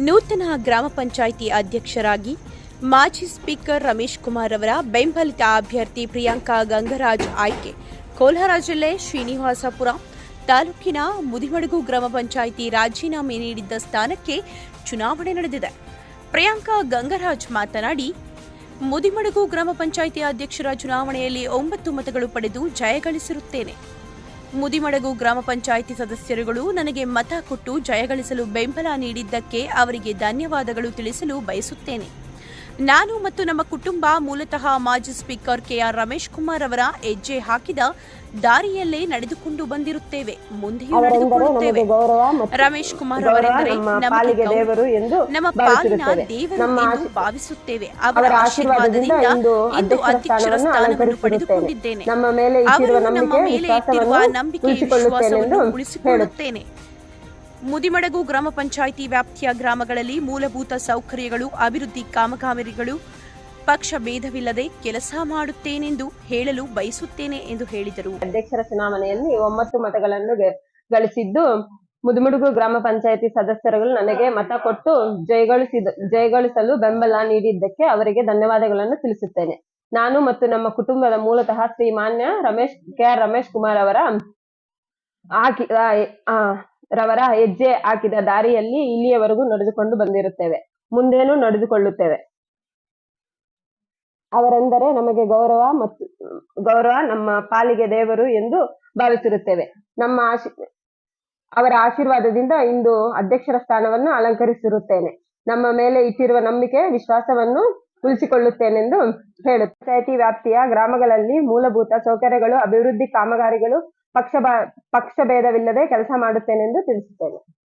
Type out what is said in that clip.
ನೂತನ ಗ್ರಾಮ ಪಂಚಾಯಿತಿ ಅಧ್ಯಕ್ಷರಾಗಿ ಮಾಜಿ ಸ್ಪೀಕರ್ ರಮೇಶ್ ಕುಮಾರ್ ಅವರ ಬೆಂಬಲಿತ ಅಭ್ಯರ್ಥಿ ಪ್ರಿಯಾಂಕಾ ಗಂಗರಾಜ್ ಆಯ್ಕೆ. ಕೋಲಾರ ಜಿಲ್ಲೆ ಶ್ರೀನಿವಾಸಪುರ ತಾಲೂಕಿನ ಮುದಿಮಡಗು ಗ್ರಾಮ ಪಂಚಾಯಿತಿ ರಾಜೀನಾಮೆ ನೀಡಿದ್ದ ಸ್ಥಾನಕ್ಕೆ ಚುನಾವಣೆ ನಡೆದಿದೆ. ಪ್ರಿಯಾಂಕಾ ಗಂಗರಾಜ್ ಮಾತನಾಡಿ, ಮುದಿಮಡಗು ಗ್ರಾಮ ಪಂಚಾಯಿತಿ ಅಧ್ಯಕ್ಷರ ಚುನಾವಣೆಯಲ್ಲಿ ಒಂಬತ್ತು ಮತಗಳು ಪಡೆದು ಜಯಗಳಿಸಿರುತ್ತೇನೆ ಮುದಿಮಡಗು ಗ್ರಾಮ ಪಂಚಾಯಿತಿ ಸದಸ್ಯರುಗಳು ನನಗೆ ಮತ ಕೊಟ್ಟು ಜಯಗಳಿಸಲು ಬೆಂಬಲ ನೀಡಿದ್ದಕ್ಕೆ ಅವರಿಗೆ ಧನ್ಯವಾದಗಳು ತಿಳಿಸಲು ಬಯಸುತ್ತೇನೆ. ನಾನು ಮತ್ತು ನಮ್ಮ ಕುಟುಂಬ ಮೂಲತಃ ಮಾಜಿ ಸ್ಪೀಕರ್ ಕೆಆರ್ ರಮೇಶ್ ಕುಮಾರ್ ಅವರ ಹೆಜ್ಜೆ ಹಾಕಿದ ದಾರಿಯಲ್ಲೇ ನಡೆದುಕೊಂಡು ಬಂದಿರುತ್ತೇವೆ ಮುಂದೆಯೂ ನಡೆದುಕೊಳ್ಳುತ್ತೇವೆ. ರಮೇಶ್ ಕುಮಾರ್ ಅವರೆಂದರೆ ನಮ್ಮ ನಮಗೆ ಪಾಲಿಗೆ ದೇವರು ಎಂದು ನಮ್ಮ ಪಾಲಿನ ದೇವರು ಎಂದು ಭಾವಿಸುತ್ತೇವೆ. ಅವರ ಆಶೀರ್ವಾದದಿಂದ ಇಂದು ಅಧ್ಯಕ್ಷರ ಸ್ಥಾನವನ್ನು ಪಡೆದುಕೊಂಡಿದ್ದೇನೆ. ನಮ್ಮ ಮೇಲೆ ಇಟ್ಟಿರುವ ಅವರು ನಮ್ಮ ನಂಬಿಕೆ ಮೇಲೆ ಇಟ್ಟಿರುವ ನಂಬಿಕೆ ವಿಶ್ವಾಸವನ್ನು ಉಳಿಸಿಕೊಳ್ಳುತ್ತೇನೆ. ಮುದಿಮಡಗು ಗ್ರಾಮ ಪಂಚಾಯಿತಿ ವ್ಯಾಪ್ತಿಯ ಗ್ರಾಮಗಳಲ್ಲಿ ಮೂಲಭೂತ ಸೌಕರ್ಯಗಳು, ಅಭಿವೃದ್ಧಿ ಕಾಮಗಾರಿಗಳು, ಪಕ್ಷ ಭೇದವಿಲ್ಲದೆ ಕೆಲಸ ಮಾಡುತ್ತೇನೆಂದು ಹೇಳಲು ಬಯಸುತ್ತೇನೆ ಎಂದು ಹೇಳಿದರು. ಅಧ್ಯಕ್ಷರ ಚುನಾವಣೆಯಲ್ಲಿ ಒಂಬತ್ತು ಮತಗಳನ್ನು ಗಳಿಸಿದ್ದು, ಮುದುಮುಡುಗು ಗ್ರಾಮ ಪಂಚಾಯತಿ ಸದಸ್ಯರುಗಳು ನನಗೆ ಮತ ಕೊಟ್ಟು ಜಯಗಳಿಸಿದ, ಜಯಗಳಿಸಲು ಬೆಂಬಲ ನೀಡಿದ್ದಕ್ಕೆ ಅವರಿಗೆ ಧನ್ಯವಾದಗಳನ್ನು ತಿಳಿಸುತ್ತೇನೆ. ನಾನು ಮತ್ತು ನಮ್ಮ ಕುಟುಂಬದ ಮೂಲತಃ ಶ್ರೀಮಾನ್ಯ ರಮೇಶ್, ಕೆ ಆರ್ ರಮೇಶ್ ಕುಮಾರ್ ಅವರ ಆಕಿ ರವರ ಹೆಜ್ಜೆ ಹಾಕಿದ ದಾರಿಯಲ್ಲಿ ಇಲ್ಲಿಯವರೆಗೂ ನಡೆದುಕೊಂಡು ಬಂದಿರುತ್ತೇವೆ. ಮುಂದೇನು ನಡೆದುಕೊಳ್ಳುತ್ತೇವೆ. ಅವರೆಂದರೆ ನಮಗೆ ಗೌರವ ಮತ್ತು ಗೌರವ ನಮ್ಮ ಪಾಲಿಗೆ ದೇವರು ಎಂದು ಭಾವಿಸಿರುತ್ತೇವೆ. ನಮ್ಮ ಆಶಿ ಅವರ ಆಶೀರ್ವಾದದಿಂದ ಇಂದು ಅಧ್ಯಕ್ಷರ ಸ್ಥಾನವನ್ನು ಅಲಂಕರಿಸಿರುತ್ತೇನೆ. ನಮ್ಮ ಮೇಲೆ ಇಟ್ಟಿರುವ ನಂಬಿಕೆ, ವಿಶ್ವಾಸವನ್ನು ಉಳಿಸಿಕೊಳ್ಳುತ್ತೇನೆಂದು ಹೇಳುತ್ತೆ. ಪಂಚಾಯತಿ ವ್ಯಾಪ್ತಿಯ ಗ್ರಾಮಗಳಲ್ಲಿ ಮೂಲಭೂತ ಸೌಕರ್ಯಗಳು, ಅಭಿವೃದ್ಧಿ ಕಾಮಗಾರಿಗಳು ಪಕ್ಷ ಪಕ್ಷ ಭೇದವಿಲ್ಲದೆ ಕೆಲಸ ಮಾಡುತ್ತೇನೆಂದು ತಿಳಿಸುತ್ತೇನೆ.